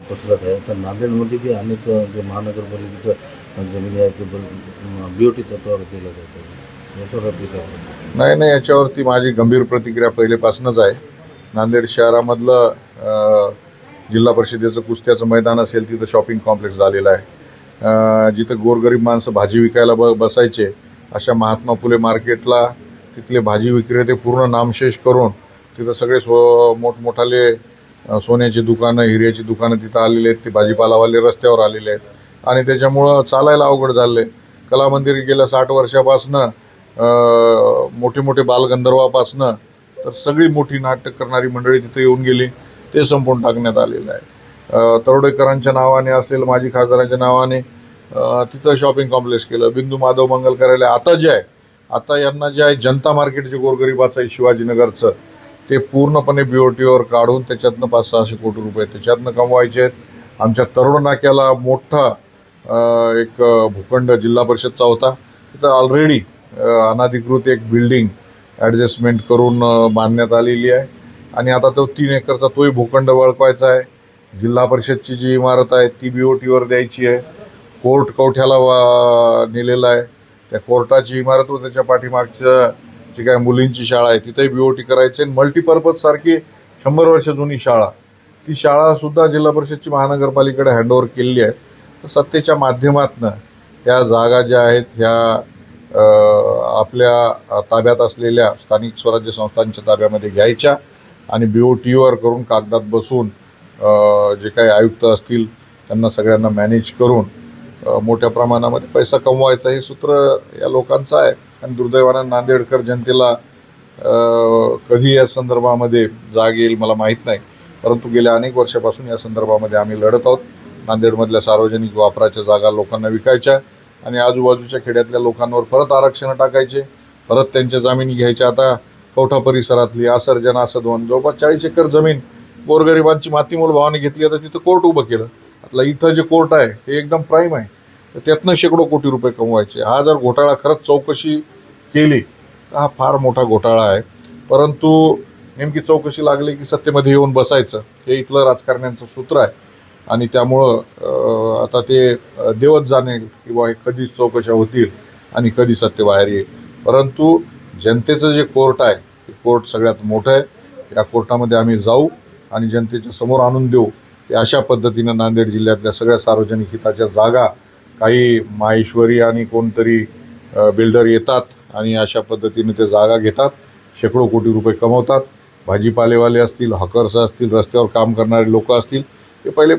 पसरत आहे तर नांदेडमध्ये बी अनेक जे महानगरपालिकेचं जमिनी आहेत ते बी ओ टी तत्वावर केलं जातं. याच्यावर प्रतिक्रिया? नाही नाही याच्यावरती माझी गंभीर प्रतिक्रिया पहिलेपासूनच आहे. नांदेड शहरामधलं जिल्हा परिषदेचं कुस्त्याचं मैदान असेल तिथं शॉपिंग कॉम्प्लेक्स झालेलं आहे. जिथं गोरगरीब माणसं भाजी विकायला ब बसायचे अशा महात्मा फुले मार्केटला तिथले भाजी विक्रेते पूर्ण नामशेष करून तिथं सगळे स्व मोठमोठाले सोन्याची दुकानं हिऱ्याची दुकानं तिथं आलेली आहेत ते भाजीपालावाले रस्त्यावर आलेले आहेत. आणि त्याच्यामुळं चालायला अवघड झालं कला मंदिर गेल्या साठ वर्षापासनं मोठे मोठे बालगंधर्वापासनं तर सगळी मोठी नाटक करणारी मंडळी तिथे येऊन गेली. ते संपवून टाकण्यात आलेलं आहे. तरोडेकरांच्या नावाने असलेलं माजी खासदारांच्या नावाने तिथं शॉपिंग कॉम्प्लेक्स केलं. बिंदू माधव मंगल कार्यालय आता जे आहे आता यांना जे आहे जनता मार्केट जे गोरगरिबाचं आहे शिवाजीनगरचं. ते पूर्णपणे बीओटीवर काढून त्याच्यातनं पाच सहाशे कोटी रुपये त्याच्यातनं कमवायचे आहेत. आमच्या तरुण नाक्याला मोठा एक भूखंड जिल्हा परिषदचा होता. तिथं ऑलरेडी अनाधिकृत एक बिल्डिंग ॲडजस्टमेंट करून बांधण्यात आलेली आहे. आणि आता तो तीन एकरचा तोही भूखंड वळकवायचा आहे. जिल्हा परिषदची जी इमारत आहे ती बी ओ टीवर द्यायची आहे. कोर्ट कवठ्याला वा- आहे. त्या कोर्टाची इमारत व त्याच्या पाठीमागचं जी काय मुलींची शाळा आहे तिथेही बी ओ टी करायचे आणि मल्टीपर्पज सारखी शंभर वर्ष जुनी शाळा. ती शाळा सुद्धा जिल्हा परिषदची महानगरपालिकेकडे हँडओव्हर केलेली आहे. तर सत्तेच्या माध्यमातनं ह्या जागा ज्या आहेत ह्या आपल्या ताब्यात असलेल्या स्थानिक स्वराज्य संस्थांच्या ताब्यामध्ये घ्यायच्या आणि बी ओ टीवर करून कागदात बसून जे काही आयुक्त असतील त्यांना सगळ्यांना मॅनेज करून मोठ्या प्रमाणामध्ये पैसा कमवायचा हे सूत्र या लोकांचं आहे. आणि दुर्दैवानं नांदेडकर जनतेला कधी या संदर्भामध्ये जाग येईल मला माहीत नाही. परंतु गेल्या अनेक वर्षापासून या संदर्भामध्ये आम्ही लढत आहोत. नांदेडमधल्या सार्वजनिक वापराच्या जागा लोकांना विकायच्या आणि आजूबाजूच्या खेड्यातल्या लोकांवर परत आरक्षण टाकायचे परत त्यांच्या जमिनी घ्यायच्या. आता कवठा परिसरातली आसर्जन आसदवन जवळपास चाळीस एकर जमीन गोरगरिबांची मातीमोल भावाने घेतली आता तिथं कोर्ट उभं केलं. आता इथं जे कोर्ट आहे हे एकदम प्राईम आहे. त्यातनं शेकडो कोटी रुपये कमवायचे. हा जर घोटाळा खरंच चौकशी केली तर हा फार मोठा घोटाळा आहे. परंतु नेमकी चौकशी लागली की सत्तेमध्ये येऊन बसायचं हे इथलं राजकारण्यांचं सूत्र आहे. आणि त्यामुळं आता ते देवत जाणे किंवा हे कधी चौकशा होतील आणि कधी सत्य बाहेर येईल. परंतु जनतेचं जे कोर्ट आहे ते कोर्ट सगळ्यात मोठं आहे. या कोर्टामध्ये आम्ही जाऊ आणि जनतेच्या समोर आणून देऊ. की अशा पद्धतीनं नांदेड जिल्ह्यातल्या सगळ्या सार्वजनिक हिताच्या जागा काही माहेश्वरी आणि कोणतरी बिल्डर येतात आणि अशा पद्धतीने ते जागा घेतात. शेकडो कोटी रुपये कमवतात. भाजीपालेवाले असतील हॉकर्स असतील रस्त्यावर काम करणारे लोक असतील ते पहिले